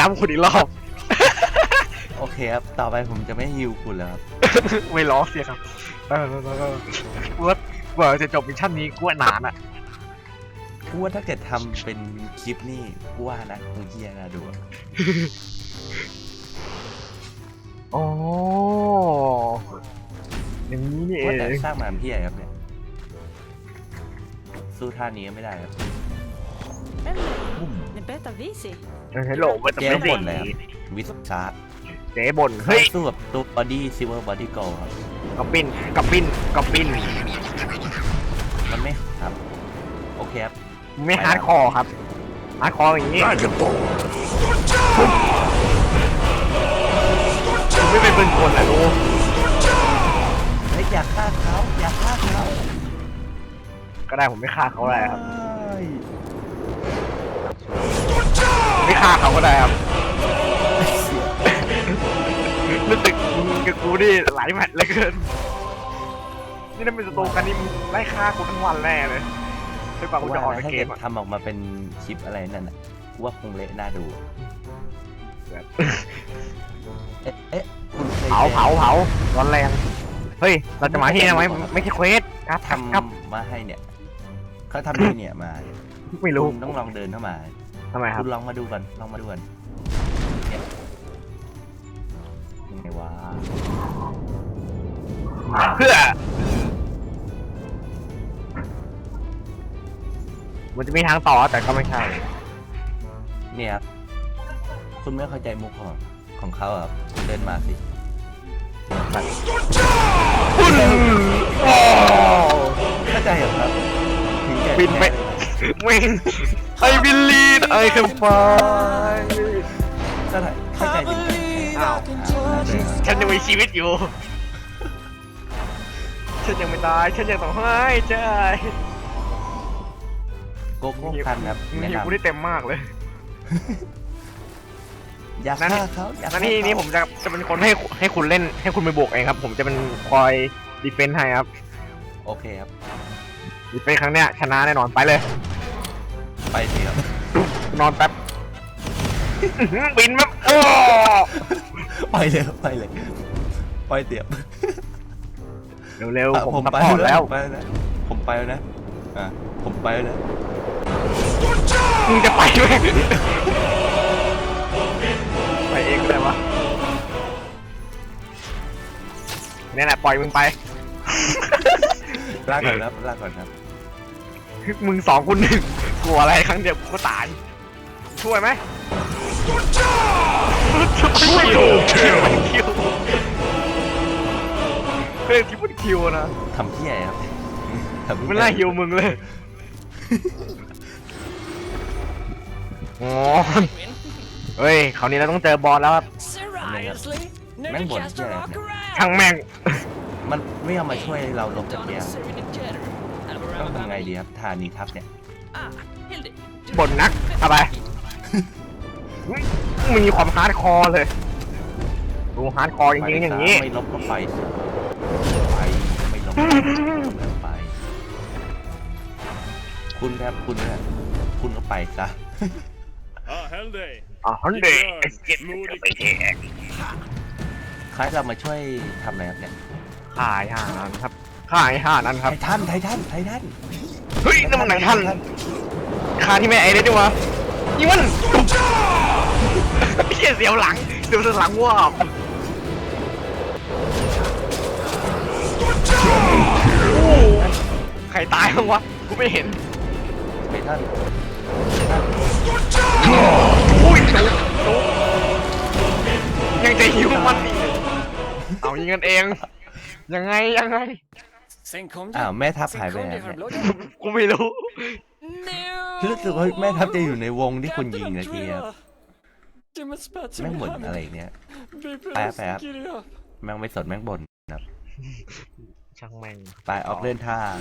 ย้ำคุณอีกรอบ โอเคครับ ต่อไปผมจะไม่ฮิวคุณแล้วครับ ไม่ล้อเสียครับเออเออเออเออกูว่าเบื่อจะจบมิชชั่นนี้กูว่านานอะ กูว่าถ้าเกิดทำเป็นคลิปนี่กูว่านะคงเฮียน่าดูอะโอ้อย่างนี้นี่เอว่าแต่งสร้างมาทำเฮียครับเนี่ย สู้ท่านี้ไม่ได้ครับ Eller, det är bättre visi. เฮลโหลมันจะเจ๊ไม่บ่บ่นนเลยครับวิสชาร์เจ๊บ่นเฮ้ยสู้กับตัวบอดี้ซิลเวอร์บอดี้โกครับกระปิ้นกระปิ้นกระปิ้นมันไม่ครับ โอเคครับ ไม่ฮาร์ดคอร์ครับฮาร์ดคอร์อย่างนี้ผมไม่เป็นปืนกลอะดูเฮ้ยอย่าฆ่าเขาอย่าฆ่าเขาก็ได้ผมไม่ฆ่าเขาได้ครับเฮ้ยไม่ ฆ่าเขาก็ได้ครับรู้สึกมึงกับกูนี่หลายแมตช์เหลือเกิน นี่ถ้าเป็นสตูกันนี่มึงไล่ฆ่ากูทั้งวันแน่เลยไม่ปากกูจะออกว่าจากถ้าเกเกิดมอะทำออกมาเป็นคลิปอะไรนั่นน่ะกูว่าคงเละน่าดู เอ๊ะเอ๊ะคุณเคยเผาเผาเผาร้อนแรง เฮ้ย เราจะมาที่นี่ไหมไม่ใช่เควสครับทครับำมาให้เนี่ยเขาทำที่เนี่ยมาเนี่ยไม่รู้ คุณต้องลองเดินเข้ามา ทำไมครับ คุณลองมาดูกันลองมาดูกันเนี่ยยังไงวะเพื่อมันจะมีทางต่อแต่ก็ไม่ใช่ เนี่ยครับคุณไม่เข้าใจมุกของของเขาอะคุณเดินมาสิแบบโอ้เข้าใจเหรอครับถึงแก่ บินไปเม่ง ไอบิลลีนไอคัมไฟก็เข้าใจถึงแก่อ้าวฉันยังมีชีวิตอยู่ ฉันยังไม่ตาย ฉันยังต้องให้ใช่โกโก้คันครับมึงแนะหิวกูได้นำเต็มมากเลย อย่านั่ฆ่านเขาอย่าหฆ่าน้าที่นี้เขาผมจะจะเป็นคนให้ให้คุณเล่นให้คุณไปบวกเองครับ ผมจะเป็นคอยดีเฟนต์ให้ครับ โอเคครับดีเฟนต์ครั้งเนี้ยชนะแน่นอนไปเลย ไปสิครับนอนแป๊บอื้อหือบินแบบโอ้ไปเลยไปเลยไปเตียบเร็วอะๆผมไปซัพพอร์ตแล้วไปแล้วผมไปแล้วนะอะผมไปแล้วนะมึงจะไปไหมไปเองก็ได้วะเนี่ยแหละปล่อยมึงไป ลากก่อนครับลากก่อนครับ มึงสองคนหนึ่งก ลัวอะไรครั้งเดียวกูก็ตาย ช่วยไหมช่วยคิวคิวเคยทิปเปิลคิวนะทำที่ไหนครับทำที่ไม่ไล่ฮิวมึงเลยอ๋อเฮ้ยคราวนี้เราต้องเจอบอสแล้วครับ Seriously? Nu Men du vad kastar jävlar. rak around! ช่างแม่ง มันไม่เอามาช่วยเราลบตะ Done เกีย a serving a cheddar. Have a ต้อง round ทำไง about ดี me. ครับทานี้ทับเนี่ย Ah, Hildy. บ่นนักเอาไปมึงมีความฮาร์ดคอร์เลย ดูฮาร์ดคอร์จริงๆอย่างนี้ ไม่ลบก็ไปสิไปไม่ลบก็ไป คุณครับคุณเนี่ยคุณก็ไปซะ Ah, Hellday. อ๋อฮันเดย์เอสเก็ต Modig. ไปแหกคล้ายเรามาช่วยทำอะไรครับเนี่ยขายห่านั้นครับขายห่านั้นครับไททันไททันไททันเฮ้ยนั่นมันหนังท่าน คาที่แม่ไอ้ได้ดิวะนี่มันเฮียเสียวหลังเสียวหลังว่าบโอ้ใครตายบ้างวะ กูไม่เห็นไททันอุ้ยจุ๊บจุ๊บยังจะหิวมันอีกเอายิงกันเอง ยังไงยังไง Sen kom อ้าวแม่ทัพหายไป Sen ไหน kom ครับ det เนี่ย för blodad. กูไม่รู้ No! รู้สึกว่าแม่ทัพจะอยู่ในวงที่คุณยิงนะทีครับ Det med spetsen แม่ง i บ่น handen. อะไรเนี่ย Vi Päät, päät. sticker det upp. แม่งไม่สนแม่งบ่นครับช่างแม่งไปออกเดินทาง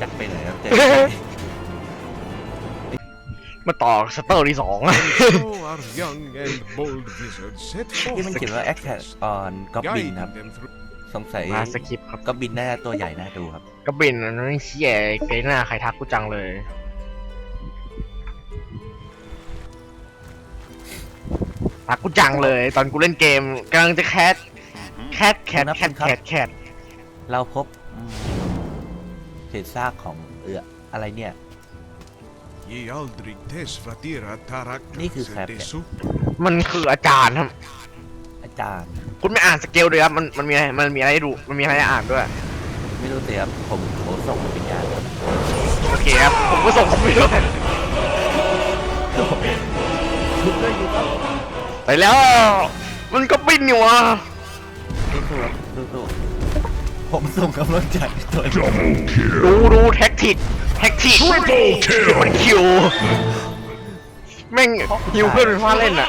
จักไปไหนครับเจอมาต่อสเตอร์ที่สอง So our young and bold wizard set ที่มัน forth เขียนว่า attack on goblin ครับ guiding them through สงสัยมาสคริปต์ครับก็บินได้ตัวใหญ่น่าดูครับก็บินอันนั้นเชี่ยไกหน้าใครทักกูจังเลย ทักกูจังเลย ตอนกูเล่นเกมกำลังจะแคทแคทแคทแคทแคทแคทเราพบเศษซากของเอืออะไรเนี่ย นี่คือแคทเนี่มันคืออาจารย์ครับ จารย์คุณไม่อ่านสเกลด้วยครับมันมันมีอะไรมันมีอะไรให้ดูมันมีอะไรให้อ่านด้วย ไม่รู้สิครับผมผมส่งวิญญาณโอเคครับ ผมก็ส่งคุณไปด้วยลุกเลยลุกครับไปแล้ว มันก็บินอยู่อะสู้ๆครับสู้ๆผมส่งกำลังใจตัวเองดูดูแท็กติกแท็กติกมันคิวแม่งฮิวเพื่อนเป็นว่าเล่นอะ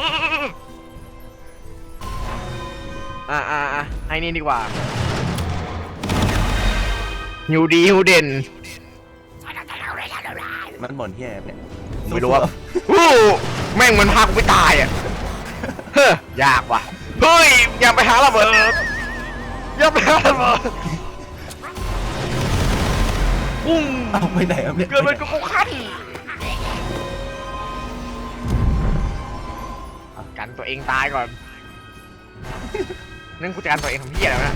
อ่าอ่าอ่าให้นี่ดีกว่าฮิวดีฮิวเด่น มันบ่นเฮียอะไรเนี่ยไม่รู้ว่าอู้แม่งมันพากูไปตายอะ เฮ้ยยากว่ะ เฮ้ย อย่าไปหาระเบิด อย่าไปหาระเบิดปุ้งเอาไปไหนครับเนี่ยเกิดมันก็เข้าขั้นกันตัวเองตายก่อน นั่นกูจะกันตัวเองทำเพี้ยแล้วนะ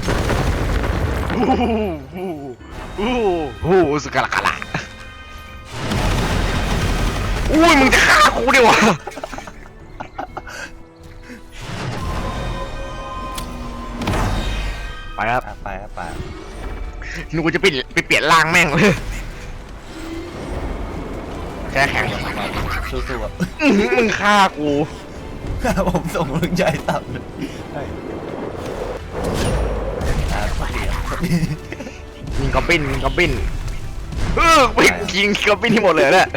อู้หูอู้หูอู้หูสุกะละกะละอุ้ยมึงจะฆ่ากูดิวะไปครับอะไปครับไปหนูจะไปไปเปลี่ยนร่างแม่งเลยแค่แข็งสู้ๆครับอื้อหือมึงฆ่ากู ผมส่งกำลังใจต่ำเลย ยิงกอบบินยิงกอบบินเออไปยิงกอบบินที่หมดเลยเนี่ย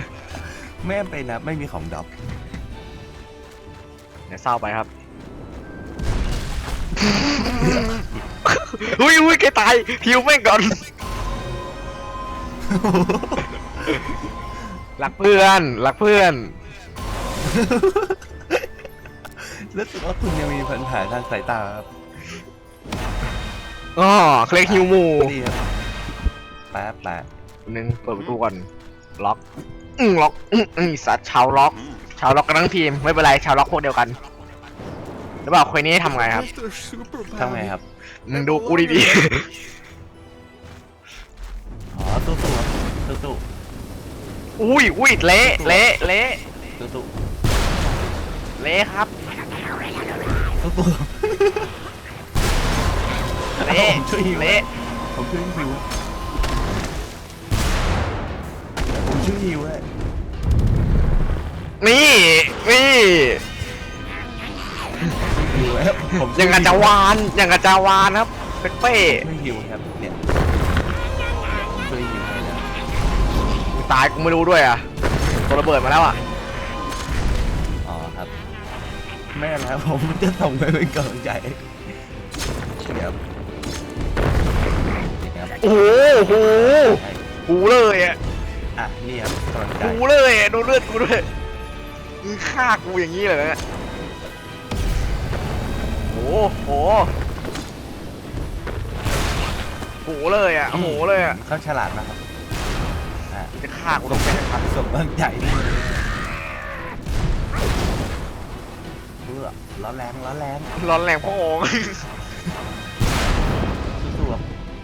แม่ไปนะไม่มีของดรอปเดี๋ยวเศร้าไปครับอุ้ยอุ้ยแกตายฮิวแม่งก่อนรักเพื่อนรักเพื่อน รู้สึกว่าคุณยังมีปัญหาทางสายตาครับ อ๋อเคล็กฮิวหมูดีครับแป๊บแป๊บหนึ่งเปิดประตูก่อนล็อกอืมล็อกอืมอืมสัตว์ชาวล็อกชาวล็อกกันทั้งทีมไม่เป็นไรชาวล็อกพวกเดียวกันแล้วบอกคนนี้ทำไงครับ After super ทำไงครับมึงดูกูดีอ๋อสู้ๆครับสู้ๆอุ้ยอุ้ยเละเละเละๆสู้เละครับๆสู้ๆ เละผมช่วยฮิวเละผมช่วยฮิวผมช่วยฮิวเลยนี่ นี่ ฮิวครับผมอย่างกับจาวาน อย่างกับจาวานครับ เป๊ะเป้ช่วยฮิวครับเนี่ยผมช่วยฮิวให้นะมึงตายกูไม่รู้ด้วยอะตัวระเบิดมาแล้วอะ อ๋อครับ แม่แล้วผมจะส่งไปเป็นกำลังใจ โอ้โหโอ้โหใช่กูเลยอะอะนี่ครับกำลังใจกูเลยอะดูเลือดกูด้วยมึงฆ่ากูอย่างนี้เลยนะโอ้โหโหเลยอะโหเลยอะเขาฉลาดนะครับอะจะฆ่ากูต้องเป็นครับส่งกำลังใจนี่เลยเพื่อล้อแรงล้อแรงร้อนแรงพ่อองค์สู้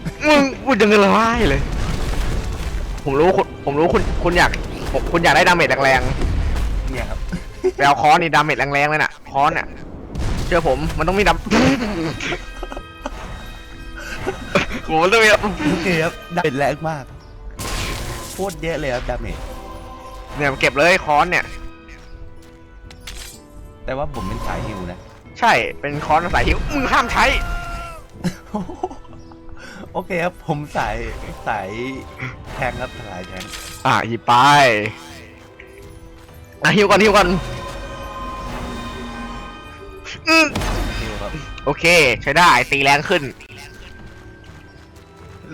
ๆครับมึงกูจะเงินละลายเลย ผมรู้คุณผมรู้คุณคุณอยากผมคุณอยากได้ดาเมจแรงเนี่ยครับๆไปเอาค้อนนี่ดาเมจแรงๆเลยน่ะค้อนน่ะเชื่อผมมันต้องมีดาผมมันต้องมีโอเคครับดาเมจแรงมากโคตรเยอะเลยครับดาเมจเนี่ยเก็บเลยค้อนเนี่ย แต่ว่าผมเป็นสายฮิวนะ ใช่เป็นคอนสายหิวมึงห้ามใช้ โอเคครับ ผมสายสายแทงครับสายแทงอะหยิบไปอะหิวก่อนหิวก่อนอืมฮิวครับ โอเค ใช้ได้ตีแรงขึ้น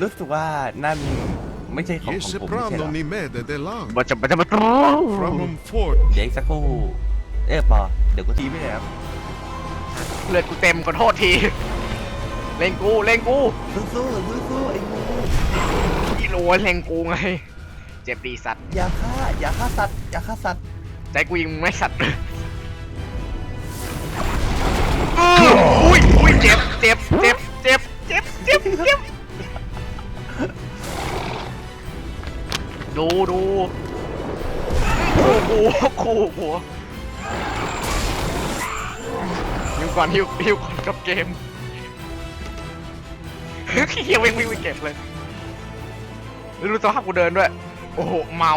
รู้สึกว่านั่นไม่ใช่ของ Ye ของผมไม่ใช่เหร seprano อ ni mede de lang. บัจะบัจะมา From um fort. เดี๋ยวอีกสักครู่ เอ๊ะปอเดี๋ยวก็ทีไม่ได้ครับ เลือดกูเต็มขอโทษที เล่นกูเล่นกูสู้สู้สู้สู้ๆไอ้งูพี่รู้ว่าเล่นกูไง เจ็บดีสัตว์อย่าฆ่าอย่าฆ่าสัตว์อย่าฆ่าสัตว์ใจกูยิงมึงไม่สัตว์เจ็บเจ็บเจ็บเจ็บเจ็บเจ็บเจ็บดูดูคู่กูคู่กูฮิวก่อนฮิวฮิวก่อนกับเกม เฮียวิ่งวิ่งไปเก็บเลยแล้วดูสภาพกูเดินด้วย โอ้โห เมา